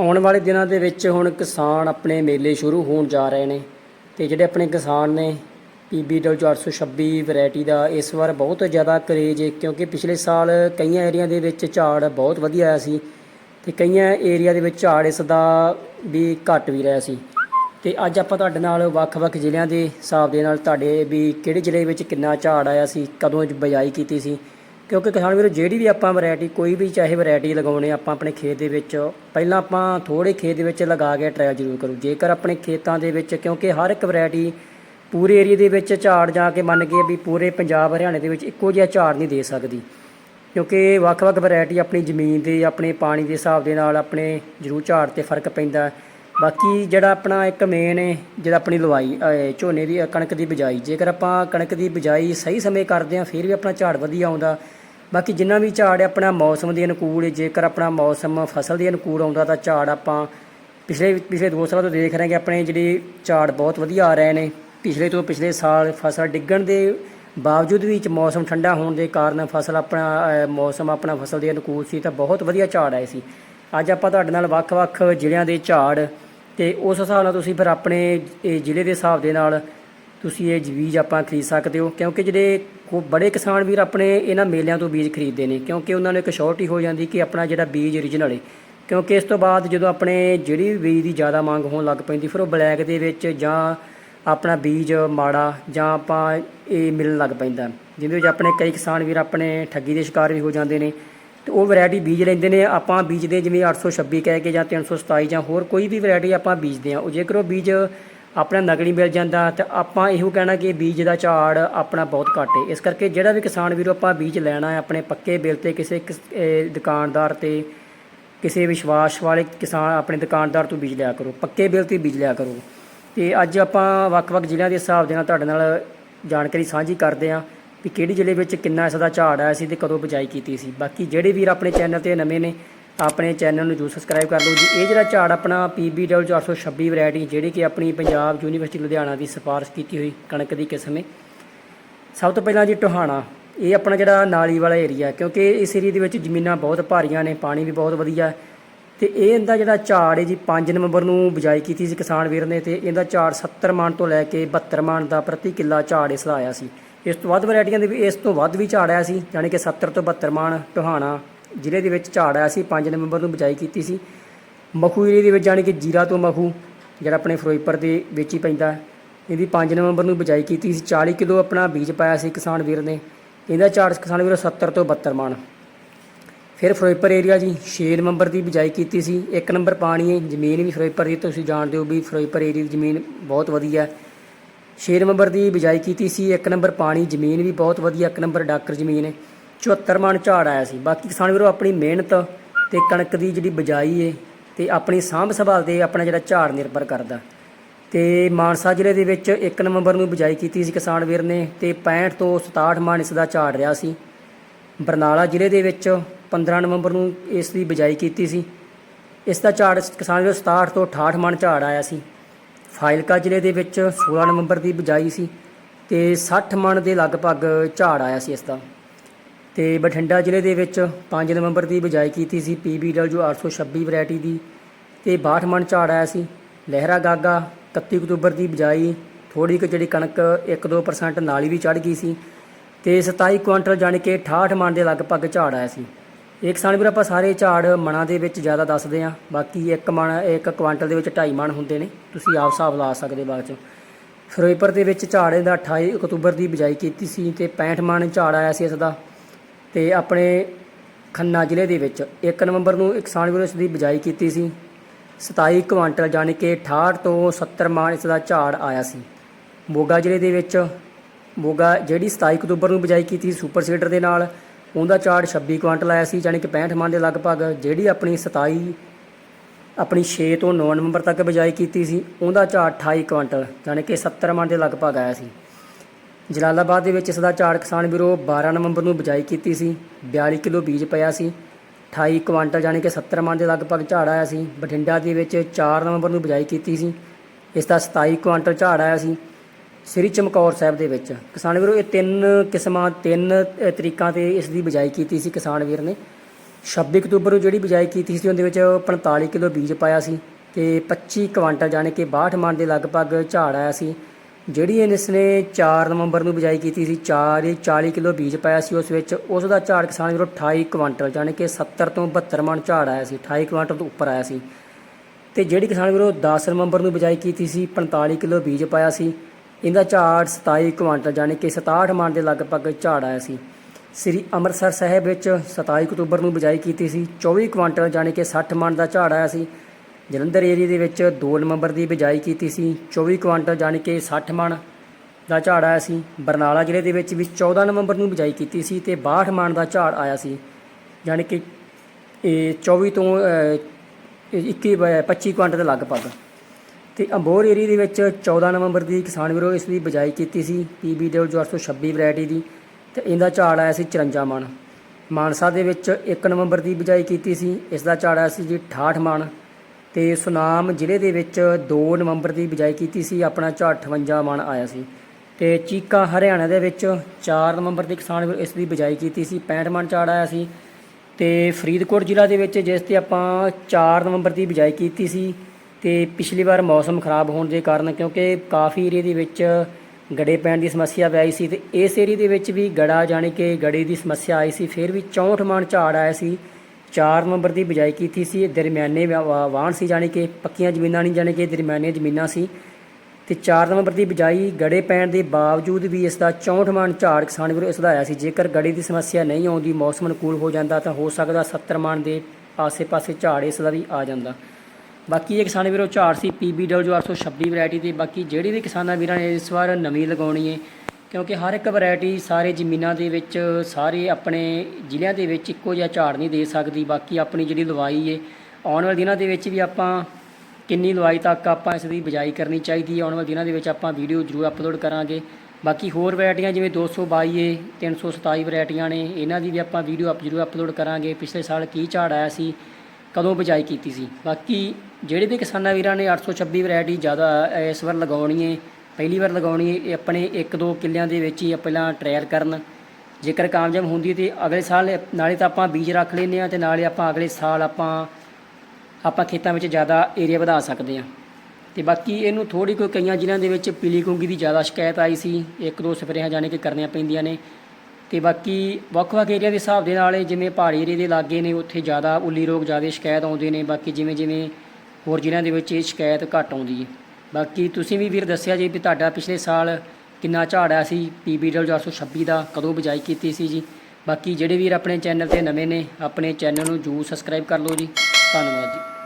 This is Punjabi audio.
ਆਉਣ ਵਾਲੇ ਦਿਨਾਂ ਦੇ ਵਿੱਚ ਹੁਣ ਕਿਸਾਨ ਆਪਣੇ ਮੇਲੇ ਸ਼ੁਰੂ ਹੋਣ ਜਾ ਰਹੇ ਨੇ ਤੇ ਜਿਹੜੇ ਆਪਣੇ ਕਿਸਾਨ ਨੇ PBW 826 ਵੈਰਾਈਟੀ ਦਾ ਇਸ ਵਾਰ ਬਹੁਤ ਜ਼ਿਆਦਾ ਕਰੇਜ ਹੈ, ਕਿਉਂਕਿ ਪਿਛਲੇ ਸਾਲ ਕਈਆਂ ਏਰੀਆ ਦੇ ਵਿੱਚ ਝਾੜ ਬਹੁਤ ਵਧੀਆ ਆਇਆ ਸੀ ਤੇ ਕਈਆਂ ਏਰੀਆ ਦੇ ਵਿੱਚ ਝਾੜ ਇਸ ਦਾ ਵੀ ਘੱਟ ਵੀ ਰਿਹਾ ਸੀ। ਤੇ ਅੱਜ ਆਪਾਂ ਤੁਹਾਡੇ ਨਾਲ ਵੱਖ-ਵੱਖ ਜ਼ਿਲ੍ਹਿਆਂ ਦੇ ਹਿਸਾਬ ਦੇ ਨਾਲ ਤੁਹਾਡੇ ਵੀ ਕਿਹੜੇ ਜ਼ਿਲ੍ਹੇ ਵਿੱਚ ਕਿੰਨਾ ਝਾੜ ਆਇਆ ਸੀ, ਕਦੋਂ ਬਿਜਾਈ ਕੀਤੀ ਸੀ ਕਿਉਂਕਿ ਕਿਸਾਨ ਵੀਰੋ, ਜਿਹੜੀ ਵੀ ਆਪਾਂ ਵੈਰਾਈਟੀ ਕੋਈ ਵੀ ਚਾਹੇ ਵੈਰਾਈਟੀ ਲਗਾਉਣੇ ਆਪਾਂ ਆਪਣੇ ਖੇਤ ਦੇ ਵਿੱਚ, ਪਹਿਲਾਂ ਆਪਾਂ ਥੋੜੇ ਖੇਤ ਦੇ ਵਿੱਚ ਲਗਾ ਕੇ ਟਰਾਈ ਜ਼ਰੂਰ ਕਰੋ। ਜੇਕਰ ਆਪਣੇ ਖੇਤਾਂ ਦੇ ਵਿੱਚ, ਕਿਉਂਕਿ ਹਰ ਇੱਕ ਵੈਰਾਈਟੀ ਪੂਰੇ ਏਰੀਆ ਦੇ ਵਿੱਚ ਝਾੜ ਜਾ ਕੇ ਮੰਨ ਕੇ ਵੀ ਪੂਰੇ ਪੰਜਾਬ, ਹਰਿਆਣੇ ਦੇ ਵਿੱਚ ਇੱਕੋ ਜਿਹਾ ਝਾੜ ਨਹੀਂ ਦੇ ਸਕਦੀ। ਕਿਉਂਕਿ ਵੱਖ-ਵੱਖ ਵੈਰਾਈਟੀ ਆਪਣੀ ਜ਼ਮੀਨ ਦੇ, ਆਪਣੇ ਪਾਣੀ ਦੇ ਹਿਸਾਬ ਦੇ ਨਾਲ ਆਪਣੇ ਜ਼ਰੂਰ ਝਾੜ ਤੇ ਫ਼ਰਕ ਪੈਂਦਾ। ਬਾਕੀ ਜਿਹੜਾ ਆਪਣਾ ਇੱਕ ਮੇਨ ਹੈ ਜਿਹੜਾ ਆਪਣੀ ਲਵਾਈ ਝੋਨੇ ਦੀ ਕਣਕ ਦੀ ਬਿਜਾਈ। ਜੇਕਰ ਆਪਾਂ ਕਣਕ ਦੀ ਬਿਜਾਈ ਸਹੀ ਸਮੇਂ ਕਰਦੇ ਹਾਂ ਫਿਰ ਵੀ ਆਪਣਾ ਝਾੜ ਵਧੀਆ ਆਉਂਦਾ। ਬਾਕੀ ਜਿੰਨਾ ਵੀ ਝਾੜ ਆਪਣਾ ਮੌਸਮ ਦੇ ਅਨੁਕੂਲ ਜੇਕਰ ਆਪਣਾ ਮੌਸਮ ਫਸਲ ਦੇ ਅਨੁਕੂਲ ਆਉਂਦਾ ਤਾਂ ਝਾੜ ਆਪਾਂ ਪਿਛਲੇ ਪਿਛਲੇ ਦੋ ਸਾਲਾਂ ਤੋਂ ਦੇਖ ਰਹੇ ਕਿ ਆਪਣੇ ਜਿਹੜੇ ਝਾੜ ਬਹੁਤ ਵਧੀਆ ਆ ਰਹੇ ਨੇ। ਪਿਛਲੇ ਤੋਂ ਪਿਛਲੇ ਸਾਲ ਫਸਲ ਡਿੱਗਣ ਦੇ ਬਾਵਜੂਦ ਵੀ ਮੌਸਮ ਠੰਡਾ ਹੋਣ ਦੇ ਕਾਰਨ ਫਸਲ ਆਪਣਾ ਮੌਸਮ ਆਪਣਾ ਫਸਲ ਦੇ ਅਨੁਕੂਲ ਸੀ ਤਾਂ ਬਹੁਤ ਵਧੀਆ ਝਾੜ ਆਏ ਸੀ। ਅੱਜ ਆਪਾਂ ਤੁਹਾਡੇ ਨਾਲ ਵੱਖ-ਵੱਖ ਜ਼ਿਲ੍ਹਿਆਂ ਦੇ ਝਾੜ ਤੇ ਉਸ ਹਿਸਾਬ ਨਾਲ ਤੁਸੀਂ ਫਿਰ ਆਪਣੇ ਇਹ ਜ਼ਿਲ੍ਹੇ ਦੇ ਹਿਸਾਬ ਦੇ ਨਾਲ ਤੁਸੀਂ ਇਹ ਬੀਜ ਆਪਾਂ ਖਰੀਦ ਸਕਦੇ ਹੋ। ਕਿਉਂਕਿ ਜਿਹੜੇ ਉਹ ਬੜੇ ਕਿਸਾਨ ਵੀਰ ਆਪਣੇ ਇਹਨਾਂ ਮੇਲਿਆਂ ਤੋਂ ਬੀਜ ਖਰੀਦਦੇ ਨੇ, ਕਿਉਂਕਿ ਉਹਨਾਂ ਨੂੰ ਇੱਕ ਸ਼ੋਰਟੀ ਹੋ ਜਾਂਦੀ ਕਿ ਆਪਣਾ ਜਿਹੜਾ ਬੀਜ origignal ਹੈ ਕਿਉਂਕਿ ਇਸ ਤੋਂ ਬਾਅਦ ਜਦੋਂ ਆਪਣੇ ਜਿਹੜੀ ਵੀ ਬੀਜ ਦੀ ਜ਼ਿਆਦਾ ਮੰਗ ਹੋਣ ਲੱਗ ਪੈਂਦੀ, ਫਿਰ ਉਹ ਬਲੈਕ ਦੇ ਵਿੱਚ ਜਾਂ ਆਪਣਾ ਬੀਜ ਮਾੜਾ ਜਾਂ ਆਪਾਂ ਇਹ ਮਿਲਣ ਲੱਗ ਪੈਂਦਾ। ਜਿਹਦੇ ਵਿੱਚ ਆਪਣੇ ਕਈ ਕਿਸਾਨ ਵੀਰ ਆਪਣੇ ਠੱਗੀ ਦੇ ਸ਼ਿਕਾਰ ਵੀ ਹੋ ਜਾਂਦੇ ਨੇ, ਤੇ ਉਹ ਵੈਰਾਈਟੀ ਬੀਜ ਲੈਂਦੇ ਨੇ। ਆਪਾਂ ਬੀਜਦੇ ਜਿਵੇਂ 826 ਕਹਿ ਕੇ ਜਾਂ 327 ਜਾਂ ਹੋਰ ਕੋਈ ਵੀ ਵੈਰਾਈਟੀ ਆਪਾਂ ਬੀਜਦੇ ਆ ਉਹ ਜੇਕਰ ਉਹ ਬੀਜ ਆਪਣਾ ਨਕਲੀ ਮਿਲ ਜਾਂਦਾ ਤਾਂ ਆਪਾਂ ਇਹੋ ਕਹਿਣਾ ਕਿ ਬੀਜ ਦਾ ਝਾੜ ਆਪਣਾ ਬਹੁਤ ਘੱਟ ਹੈ ਇਸ ਕਰਕੇ ਜਿਹੜਾ ਵੀ ਕਿਸਾਨ ਵੀਰੋ ਆਪਾਂ ਬੀਜ ਲੈਣਾ ਹੈ, ਆਪਣੇ ਪੱਕੇ ਬਿੱਲ ਤੇ ਕਿਸੇ ਕਿਸ- ਦੁਕਾਨਦਾਰ ਤੇ ਕਿਸੇ ਵਿਸ਼ਵਾਸ ਵਾਲੇ ਕਿਸਾਨ ਆਪਣੇ ਦੁਕਾਨਦਾਰ ਤੋਂ ਬੀਜ ਲਿਆ ਕਰੋ। ਪੱਕੇ ਬਿੱਲ ਤੇ ਬੀਜ ਲਿਆ ਕਰੋ। ਤੇ ਅੱਜ ਆਪਾਂ ਵੱਖ-ਵੱਖ ਜ਼ਿਲ੍ਹਿਆਂ ਦੇ ਹਿਸਾਬ ਦੇ ਨਾਲ ਤੁਹਾਡੇ ਨਾਲ ਜਾਣਕਾਰੀ ਸਾਂਝੀ ਕਰਦੇ ਹਾਂ ਵੀ ਕਿਹੜੀ ਜ਼ਿਲ੍ਹੇ ਵਿੱਚ ਕਿੰਨਾ ਇਸ ਦਾ ਝਾੜ ਆਇਆ ਸੀ ਤੇ ਕਦੋਂ ਬਿਜਾਈ ਕੀਤੀ ਸੀ। ਬਾਕੀ ਜਿਹੜੇ ਵੀਰ ਆਪਣੇ ਚੈਨਲ ਤੇ ਨਵੇਂ ਨੇ ਆਪਣੇ ਚੈਨਲ ਨੂੰ ਜਰੂਰ ਸਬਸਕ੍ਰਾਈਬ ਕਰ ਲਓ ਜੀ। ਇਹ ਜਿਹੜਾ ਝਾੜ ਆਪਣਾ PBW 426 ਵੈਰਾਈਟੀ ਜਿਹੜੀ ਕਿ ਆਪਣੀ ਪੰਜਾਬ ਯੂਨੀਵਰਸਿਟੀ ਲੁਧਿਆਣਾ ਦੀ ਸਿਫਾਰਿਸ਼ ਕੀਤੀ ਹੋਈ ਕਣਕ ਦੀ ਕਿਸਮ ਹੈ। ਸਭ ਤੋਂ ਪਹਿਲਾਂ ਜੀ ਟੋਹਾਣਾ। ਇਹ ਆਪਣਾ ਜਿਹੜਾ ਨਾਲੀ ਵਾਲਾ ਏਰੀਆ ਕਿਉਂਕਿ ਇਸ ਏਰੀਆ ਦੇ ਵਿੱਚ ਜ਼ਮੀਨਾਂ ਬਹੁਤ ਭਾਰੀਆਂ ਨੇ, ਪਾਣੀ ਵੀ ਬਹੁਤ ਵਧੀਆ ਹੈ। ਤੇ ਇਹ ਇਹਦਾ ਜਿਹੜਾ ਝਾੜ ਹੈ ਜੀ 5 ਨਵੰਬਰ ਨੂੰ ਬਿਜਾਈ ਕੀਤੀ ਸੀ ਕਿਸਾਨ ਵੀਰ ਨੇ ਤੇ ਇਹਦਾ ਝਾੜ 70 ਮਾਨ ਤੋਂ ਲੈ ਕੇ 72 ਮਣ ਦਾ ਪ੍ਰਤੀ ਕਿੱਲਾ ਝਾੜ ਇਸ ਦਾ ਆਇਆ ਸੀ। ਇਸ ਤੋਂ ਵੱਧ ਵੈਰਾਈਟੀਆਂ ਦੇ ਵੀ ਇਸ ਤੋਂ ਵੱਧ ਵੀ ਝਾੜ ਆਇਆ ਸੀ ਯਾਨੀ ਕਿ 70 ਤੋਂ 72 ਮਣ ਟੋਹਾਣਾ ਜ਼ਿਲ੍ਹੇ ਦੇ ਵਿੱਚ ਝਾੜ ਆਇਆ ਸੀ 5 ਨਵੰਬਰ ਨੂੰ ਬਿਜਾਈ ਕੀਤੀ ਸੀ। ਮਖੂ ਏਰੀਏ ਦੇ ਵਿੱਚ ਜਾਣੀ ਕਿ ਜੀਰਾ ਤੋਂ ਮਖੂ, ਜਿਹੜਾ ਆਪਣੇ ਫਿਰੋਜ਼ਪੁਰ ਦੇ ਵਿੱਚ ਹੀ ਪੈਂਦਾ ਇਹਦੀ 5 ਨਵੰਬਰ ਨੂੰ ਬਿਜਾਈ ਕੀਤੀ ਸੀ। 40 ਕਿਲੋ ਆਪਣਾ ਬੀਜ ਪਾਇਆ ਸੀ ਕਿਸਾਨ ਵੀਰ ਨੇ। ਇਹਦਾ ਝਾੜ ਕਿਸਾਨ ਵੀਰ 70 ਤੋਂ 72 ਮਣ। ਫਿਰ ਫਿਰੋਜ਼ਪੁਰ ਏਰੀਆ ਜੀ 6 ਨਵੰਬਰ ਦੀ ਬਿਜਾਈ ਕੀਤੀ ਸੀ। ਇੱਕ ਨੰਬਰ ਪਾਣੀ ਹੈ, ਜ਼ਮੀਨ ਵੀ ਫਿਰੋਜ਼ਪੁਰ ਦੀ ਤੁਸੀਂ ਜਾਣਦੇ ਹੋ ਵੀ ਫਿਰੋਜ਼ਪੁਰ ਏਰੀਆ ਦੀ ਜ਼ਮੀਨ ਬਹੁਤ ਵਧੀਆ ਹੈ। 6 ਨਵੰਬਰ ਦੀ ਬਿਜਾਈ ਕੀਤੀ ਸੀ। ਇੱਕ ਨੰਬਰ ਪਾਣੀ, ਜ਼ਮੀਨ ਵੀ ਬਹੁਤ ਵਧੀਆ। ਇੱਕ ਨੰਬਰ ਡਾਕਰ ਜ਼ਮੀਨ ਹੈ। 74 ਮਣ ਝਾੜ ਆਇਆ ਸੀ। ਬਾਕੀ ਕਿਸਾਨ ਵੀਰੋ, ਆਪਣੀ ਮਿਹਨਤ ਤੇ ਕਣਕ ਦੀ ਜਿਹੜੀ ਬਿਜਾਈ ਹੈ ਤੇ ਆਪਣੀ ਸਾਂਭ ਸੰਭਾਲ ਤੇ ਆਪਣਾ ਜਿਹੜਾ ਝਾੜ ਨਿਰਭਰ ਕਰਦਾ। ਤੇ ਮਾਨਸਾ ਜ਼ਿਲ੍ਹੇ ਦੇ ਵਿੱਚ 1 ਨਵੰਬਰ ਨੂੰ ਬਿਜਾਈ ਕੀਤੀ ਸੀ ਕਿਸਾਨ ਵੀਰ ਨੇ ਤੇ 65 ਤੋਂ 67 ਮਣ ਇਸ ਦਾ ਝਾੜ ਰਿਹਾ ਸੀ। ਬਰਨਾਲਾ ਜ਼ਿਲ੍ਹੇ ਦੇ ਵਿੱਚ 15 ਨਵੰਬਰ ਨੂੰ ਇਸ ਦੀ ਬਿਜਾਈ ਕੀਤੀ ਸੀ। ਇਸ ਦਾ ਝਾੜ ਕਿਸਾਨ ਵੀਰ 67 ਤੋਂ 68 ਮਣ ਝਾੜ ਆਇਆ ਸੀ। ਫਾਜ਼ਿਲਕਾ ਜ਼ਿਲ੍ਹੇ ਦੇ ਵਿੱਚ 16 ਨਵੰਬਰ ਦੀ ਬਿਜਾਈ ਸੀ ਤੇ 60 ਮਣ ਦੇ ਲਗਭਗ ਝਾੜ ਆਇਆ ਸੀ ਇਸ ਦਾ। ਤੇ ਬਠਿੰਡਾ ਜ਼ਿਲ੍ਹੇ ਦੇ ਵਿੱਚ 5 ਨਵੰਬਰ ਦੀ ਬਿਜਾਈ ਕੀਤੀ ਸੀ PBW 826 ਵੈਰਾਈਟੀ ਦੀ ਤੇ 62 ਮਣ ਝਾੜ ਆਇਆ ਸੀ। ਲਹਿਰਾ ਗਾਗਾ 31 ਅਕਤੂਬਰ ਦੀ ਬਿਜਾਈ ਥੋੜੀ ਕੁ ਜਿਹੜੀ ਕਣਕ 1-2% ਨਾਲੀ ਵੀ ਚੜ ਗਈ ਸੀ ਤੇ 27 ਕੁਇੰਟਲ ਜਾਣੀ ਕਿ 68 ਮਣ ਦੇ ਲਗਭਗ ਝਾੜ ਆਇਆ ਸੀ। ਇੱਕ ਸਾਲ ਵੀਰ ਆਪਾਂ ਸਾਰੇ ਝਾੜ ਮਣਾਂ ਦੇ ਵਿੱਚ ਜ਼ਿਆਦਾ ਦੱਸਦੇ ਆ ਬਾਕੀ ਇੱਕ ਮਣ, ਇੱਕ ਕੁਆਂਟਲ ਦੇ ਵਿੱਚ 2.5 ਮਣ ਹੁੰਦੇ ਨੇ, ਤੁਸੀਂ ਆਪ ਹਿਸਾਬ ਲਾ ਸਕਦੇ ਬਾਅਦ ਚ। ਫਿਰੋਜ਼ਪੁਰ ਦੇ ਵਿੱਚ ਝਾੜ ਦਾ 28 ਅਕਤੂਬਰ ਦੀ ਬਿਜਾਈ ਕੀਤੀ ਸੀ ਤੇ 65 ਮਣ ਝਾੜ ਆਇਆ ਸੀ ਇਸ ਦਾ। ਤੇ ਆਪਣੇ ਖੰਨਾ ਜ਼ਿਲ੍ਹੇ ਦੇ ਵਿੱਚ 1 ਨਵੰਬਰ ਨੂੰ ਕਿਸਾਨ ਵੀਰੋ ਇਸ ਦੀ ਬਿਜਾਈ ਕੀਤੀ ਸੀ। 27 ਕੁਆਂਟਲ ਜਾਣੀ ਕਿ 68 ਤੋਂ 70 ਮਣ ਇਸ ਦਾ ਝਾੜ ਆਇਆ ਸੀ। ਮੋਗਾ ਜ਼ਿਲ੍ਹੇ ਦੇ ਵਿੱਚ ਮੋਗਾ ਜਿਹੜੀ 27 ਅਕਤੂਬਰ ਨੂੰ ਬਿਜਾਈ ਕੀਤੀ ਸੀ ਸੁਪਰ ਸੀਡਰ ਦੇ ਨਾਲ, ਉਹਦਾ ਝਾੜ 26 ਕੁਆਂਟਲ ਆਇਆ ਸੀ, ਜਾਣੀ ਕਿ 65 ਮਣ ਦੇ ਲਗਭਗ ਜਿਹੜੀ ਆਪਣੀ 27 ਆਪਣੀ 6 ਤੋਂ 9 ਨਵੰਬਰ ਤੱਕ ਬਿਜਾਈ ਕੀਤੀ ਸੀ, ਉਹਦਾ ਝਾੜ 28 ਕੁਆਂਟਲ, ਜਾਣੀ ਕਿ 70 ਮਣ ਦੇ ਲਗਭਗ ਆਇਆ ਸੀ। ਜਲਾਲਾਬਾਦ ਦੇ ਵਿੱਚ ਇਸ ਦਾ ਝਾੜ ਕਿਸਾਨ ਵੀਰੋ 12 ਨਵੰਬਰ ਨੂੰ ਬਿਜਾਈ ਕੀਤੀ ਸੀ 42 ਕਿਲੋ ਬੀਜ ਪਿਆ ਸੀ 28 ਕੁਆਂਟਲ ਜਾਣੀ ਕਿ 70 ਮਣ ਦੇ ਲਗਭਗ ਝਾੜ ਆਇਆ ਸੀ, ਬਠਿੰਡਾ ਦੇ ਵਿੱਚ 4 ਨਵੰਬਰ ਨੂੰ ਬਿਜਾਈ ਕੀਤੀ ਸੀ, ਇਸ ਦਾ 27 ਕੁਆਂਟਲ ਝਾੜ ਆਇਆ ਸੀ, ਸ੍ਰੀ ਚਮਕੌਰ ਸਾਹਿਬ ਦੇ ਵਿੱਚ। ਕਿਸਾਨ ਵੀਰੋ, ਇਹ ਤਿੰਨ ਕਿਸਮਾਂ, ਤਿੰਨ ਤਰੀਕਾਂ ਤੇ ਇਸ ਦੀ ਬਿਜਾਈ ਕੀਤੀ ਸੀ ਕਿਸਾਨ ਵੀਰ ਨੇ। 26 ਅਕਤੂਬਰ ਨੂੰ ਜਿਹੜੀ ਬਿਜਾਈ ਕੀਤੀ ਸੀ, ਉਹਦੇ ਵਿੱਚ 45 ਕਿਲੋ ਬੀਜ ਪਾਇਆ ਸੀ ਤੇ 25 ਕੁਆਂਟਲ ਜਾਣੀ ਕਿ 62 ਮਣ ਦੇ ਲਗਭਗ ਝਾੜ ਆਇਆ ਸੀ। ਜਿਹੜੀ ਇਸ ਨੇ 4 ਨਵੰਬਰ ਨੂੰ ਬਿਜਾਈ ਕੀਤੀ ਸੀ 4 40 ਕਿਲੋ ਬੀਜ ਪਾਇਆ ਸੀ ਉਸ ਵਿੱਚ, ਉਸ ਦਾ ਝਾੜ ਕਿਸਾਨ ਵੀਰੋ 28 ਕੁਆਂਟਲ, ਜਾਣੀ ਕਿ 70 ਤੋਂ 72 ਮਣ ਝਾੜ ਆਇਆ ਸੀ 28 ਕੁਆਂਟਲ ਤੋਂ ਉੱਪਰ ਆਇਆ ਸੀ। ਤੇ ਜਿਹੜੀ ਕਿਸਾਨ ਵੀਰੋ 10 ਨਵੰਬਰ ਨੂੰ ਬਿਜਾਈ ਕੀਤੀ ਸੀ 45 ਕਿਲੋ ਬੀਜ ਪਾਇਆ ਸੀ, ਇਹਦਾ ਝਾੜ 27 ਕੁਆਂਟਲ, ਜਾਣੀ ਕਿ 67 ਮਣ ਦੇ ਲਗਭਗ ਝਾੜ ਆਇਆ ਸੀ। ਸ੍ਰੀ ਅੰਮ੍ਰਿਤਸਰ ਸਾਹਿਬ ਵਿੱਚ 27 ਅਕਤੂਬਰ ਨੂੰ ਬਿਜਾਈ ਕੀਤੀ ਸੀ 24 ਕੁਆਂਟਲ, ਜਾਣੀ ਕਿ 60 ਮਣ ਦਾ ਝਾੜ ਆਇਆ ਸੀ। ਜਲੰਧਰ ਏਰੀਆ ਦੇ ਵਿੱਚ 2 ਨਵੰਬਰ ਦੀ ਬਿਜਾਈ ਕੀਤੀ ਸੀ। 24 ਕੁਆਂਟਲ ਜਾਣੀ ਕਿ 60 ਮਣ ਦਾ ਝਾੜ ਆਇਆ ਸੀ। ਬਰਨਾਲਾ ਜ਼ਿਲ੍ਹੇ ਦੇ ਵਿੱਚ ਵੀ 14 ਨਵੰਬਰ ਨੂੰ ਬਿਜਾਈ ਕੀਤੀ ਸੀ ਤੇ 62 ਮਣ ਦਾ ਝਾੜ ਆਇਆ ਸੀ। ਜਾਣੀ ਕਿ ਇਹ 24 ਤੋਂ ਅਹ, 21 25 ਕੁਆਂਟਲ ਦੇ ਲਗਭਗ। ਤੇ ਅੰਬੋਰ ਏਰੀਆ ਦੇ ਵਿੱਚ 14 ਨਵੰਬਰ ਦੀ ਕਿਸਾਨ ਵੀਰੋ ਇਸ ਦੀ ਬਿਜਾਈ ਕੀਤੀ ਸੀ। PBW 826 ਵੈਰਾਈਟੀ ਦੀ ਤੇ ਇਹਦਾ ਝਾੜ ਆਇਆ ਸੀ 54 ਮਣ। ਮਾਨਸਾ ਦੇ ਵਿੱਚ 1 ਨਵੰਬਰ ਦੀ ਬਿਜਾਈ ਕੀਤੀ ਸੀ। ਇਸ ਦਾ ਝਾੜ ਆਇਆ ਸੀ ਜੀ 68 ਮਣ। ਤੇ ਸੁਨਾਮ ਜ਼ਿਲ੍ਹੇ ਦੇ ਵਿੱਚ 2 ਨਵੰਬਰ ਦੀ ਬਿਜਾਈ ਕੀਤੀ ਸੀ, ਆਪਣਾ ਝਾੜ 58 ਮਣ ਆਇਆ ਸੀ। ਤੇ ਚੀਕਾ ਹਰਿਆਣਾ ਦੇ ਵਿੱਚ 4 ਨਵੰਬਰ ਦੀ ਕਿਸਾਨ ਵੀਰੋ ਇਸ ਦੀ ਬਿਜਾਈ ਕੀਤੀ ਸੀ 65 ਮਣ ਝਾੜ ਆਇਆ ਸੀ। ਤੇ ਫਰੀਦਕੋਟ ਜ਼ਿਲ੍ਹਾ ਦੇ ਵਿੱਚ ਜਿਸ ਤੇ ਆਪਾਂ 4 ਨਵੰਬਰ ਦੀ ਬਿਜਾਈ ਕੀਤੀ ਸੀ ਤੇ ਪਿਛਲੀ ਵਾਰ ਮੌਸਮ ਖਰਾਬ ਹੋਣ ਦੇ ਕਾਰਨ ਕਿਉਂਕਿ ਕਾਫੀ ਏਰੀਏ ਦੇ ਵਿੱਚ ਗੜੇ ਪੈਣ ਦੀ ਸਮੱਸਿਆ ਵੀ ਆਈ ਸੀ ਤੇ ਇਸ ਏਰੀਏ ਦੇ ਵਿੱਚ ਵੀ ਗੜਾ ਜਾਣੀ ਕਿ ਗੜੇ ਦੀ ਸਮੱਸਿਆ ਆਈ ਸੀ, ਫਿਰ ਵੀ 64 ਮਣ ਝਾੜ ਆਇਆ ਸੀ। 4 ਨਵੰਬਰ ਦੀ ਬਿਜਾਈ ਕੀਤੀ ਸੀ। ਦਰਮਿਆਨੇ ਵਾ- ਵਾ- ਵਾਹਣ ਸੀ ਜਾਣੀ ਕਿ ਪੱਕੀਆਂ ਜ਼ਮੀਨਾਂ ਨਹੀਂ ਜਾਣੀ ਕਿ ਦਰਮਿਆਨੇ ਜ਼ਮੀਨਾਂ ਸੀ। ਤੇ 4 ਨਵੰਬਰ ਦੀ ਬਿਜਾਈ ਗੜੇ ਪੈਣ ਦੇ ਬਾਵਜੂਦ ਵੀ ਇਸ ਦਾ 64 ਮਣ ਝਾੜ ਕਿਸਾਨ ਵੀਰੋ ਇਸ ਦਾ ਸੀ। ਜੇਕਰ ਗੜੇ ਦੀ ਸਮੱਸਿਆ ਨਹੀਂ ਆਉਂਦੀ ਮੌਸਮ ਅਨੁਕੂਲ ਹੋ ਜਾਂਦਾ ਤਾਂ ਹੋ ਸਕਦਾ 70 ਮਣ ਦੇ ਆਸੇ-ਪਾਸੇ ਝਾੜ ਇਸ ਦਾ ਵੀ ਆ ਜਾਂਦਾ। ਬਾਕੀ ਇਹ ਕਿਸਾਨ ਵੀਰੋ ਝਾੜ ਸੀ PBW 826 ਵੈਰਾਈਟੀ ਤੇ। ਬਾਕੀ ਜਿਹੜੀ ਵੀ ਕਿਸਾਨਾਂ ਵੀਰਾਂ ਨੇ ਇਸ ਵਾਰ ਨਵੀਂ ਲਗਾਉਣੀ ਹੈ ਕਿਉਂਕਿ ਹਰ ਇੱਕ ਵੈਰਾਈਟੀ ਸਾਰੇ ਜ਼ਮੀਨਾਂ ਦੇ ਵਿੱਚ, ਸਾਰੇ ਆਪਣੇ ਜ਼ਿਲ੍ਹਿਆਂ ਦੇ ਵਿੱਚ ਇੱਕੋ ਜਿਹਾ ਝਾੜ ਨਹੀਂ ਦੇ ਸਕਦੀ। ਬਾਕੀ ਆਪਣੀ ਜਿਹੜੀ ਲਵਾਈ ਹੈ ਆਉਣ ਵਾਲੇ ਦਿਨਾਂ ਦੇ ਵਿੱਚ ਵੀ ਆਪਾਂ ਕਿੰਨੀ ਲਵਾਈ ਤੱਕ ਆਪਾਂ ਇਸ ਦੀ ਬਿਜਾਈ ਕਰਨੀ ਚਾਹੀਦੀ ਹੈ। ਆਉਣ ਵਾਲੇ ਦਿਨਾਂ ਦੇ ਵਿੱਚ ਆਪਾਂ ਵੀਡੀਓ ਜ਼ਰੂਰ ਅਪਲੋਡ ਕਰਾਂਗੇ। ਬਾਕੀ ਹੋਰ ਵੈਰਾਈਟੀਆਂ ਜਿਵੇਂ 222 ਏ 327 ਵੈਰਾਈਟੀਆਂ ਨੇ, ਇਹਨਾਂ ਦੀ ਵੀ ਆਪਾਂ ਵੀਡੀਓ ਅਪ ਜ਼ਰੂਰ ਅਪਲੋਡ ਕਰਾਂਗੇ। ਪਿਛਲੇ ਸਾਲ ਕੀ ਝਾੜ ਆਇਆ ਸੀ, ਕਦੋਂ ਬਿਜਾਈ ਕੀਤੀ ਸੀ। ਬਾਕੀ ਜਿਹੜੇ ਵੀ ਕਿਸਾਨਾਂ ਵੀਰਾਂ ਨੇ 826 ਵੈਰਾਈਟੀ ਜ਼ਿਆਦਾ, ਇਸ ਵਾਰ ਲਗਾਉਣੀ ਹੈ ਪਹਿਲੀ ਵਾਰ ਲਗਾਉਣੀ ਇਹ ਆਪਣੇ 1-2 ਕਿੱਲਿਆਂ ਦੇ ਵਿੱਚ ਹੀ ਪਹਿਲਾਂ ਟ੍ਰਾਇਲ ਕਰਨ। ਜੇਕਰ ਕਾਮਯਾਬ ਹੁੰਦੀ ਤੇ ਅਗਲੇ ਸਾਲ, ਨਾਲੇ ਤਾਂ ਆਪਾਂ ਬੀਜ ਰੱਖ ਲੈਂਦੇ ਆ ਤੇ ਨਾਲੇ ਆਪਾਂ ਅਗਲੇ ਸਾਲ ਆਪਾਂ ਆਪਾਂ ਖੇਤਾਂ ਵਿੱਚ ਜ਼ਿਆਦਾ ਏਰੀਆ ਵਧਾ ਸਕਦੇ ਹਾਂ। ਤੇ ਬਾਕੀ ਇਹਨੂੰ ਥੋੜੀ ਕੋਈ ਕਈਆਂ ਜ਼ਿਲ੍ਹਿਆਂ ਦੇ ਵਿੱਚ ਪੀਲੀ ਕੁੰਗੀ ਦੀ ਜ਼ਿਆਦਾ ਸ਼ਿਕਾਇਤ ਆਈ ਸੀ, ਇੱਕ ਦੋ ਸਪਰੇਹਾਂ ਜਾਣੇ ਕਿ ਕਰਨੀਆਂ ਪੈਂਦੀਆਂ ਨੇ। ਤੇ ਬਾਕੀ ਵੱਖ-ਵੱਖ ਏਰੀਆ ਦੇ ਹਿਸਾਬ ਦੇ ਨਾਲ ਜਿਵੇਂ ਪਹਾੜੀ ਏਰੀਆ ਦੇ ਲਾਗੇ ਨੇ, ਉੱਥੇ ਜ਼ਿਆਦਾ ਉੱਲੀ ਰੋਗ ਜ਼ਿਆਦਾ ਸ਼ਿਕਾਇਤ ਆਉਂਦੇ ਨੇ। ਬਾਕੀ ਜਿਵੇਂ ਜਿਵੇਂ ਹੋਰ ਜ਼ਿਲ੍ਹਿਆਂ ਦੇ ਵਿੱਚ ਇਹ ਸ਼ਿਕਾਇਤ ਘੱਟ ਆਉਂਦੀ ਹੈ। ਬਾਕੀ ਤੁਸੀਂ ਵੀ ਵੀਰ ਦੱਸਿਆ ਜੀ ਵੀ ਤੁਹਾਡਾ ਪਿਛਲੇ ਸਾਲ ਕਿੰਨਾ ਝਾੜ ਆਇਆ ਸੀ PBW 426 ਦਾ ਕਦੋਂ ਬਿਜਾਈ ਕੀਤੀ ਸੀ ਜੀ? ਬਾਕੀ ਜਿਹੜੇ ਵੀਰ ਆਪਣੇ ਚੈਨਲ ਤੇ ਨਵੇਂ ਨੇ, ਆਪਣੇ ਚੈਨਲ ਨੂੰ ਜਰੂਰ ਸਬਸਕ੍ਰਾਈਬ ਕਰ ਲਓ ਜੀ। ਧੰਨਵਾਦ ਜੀ।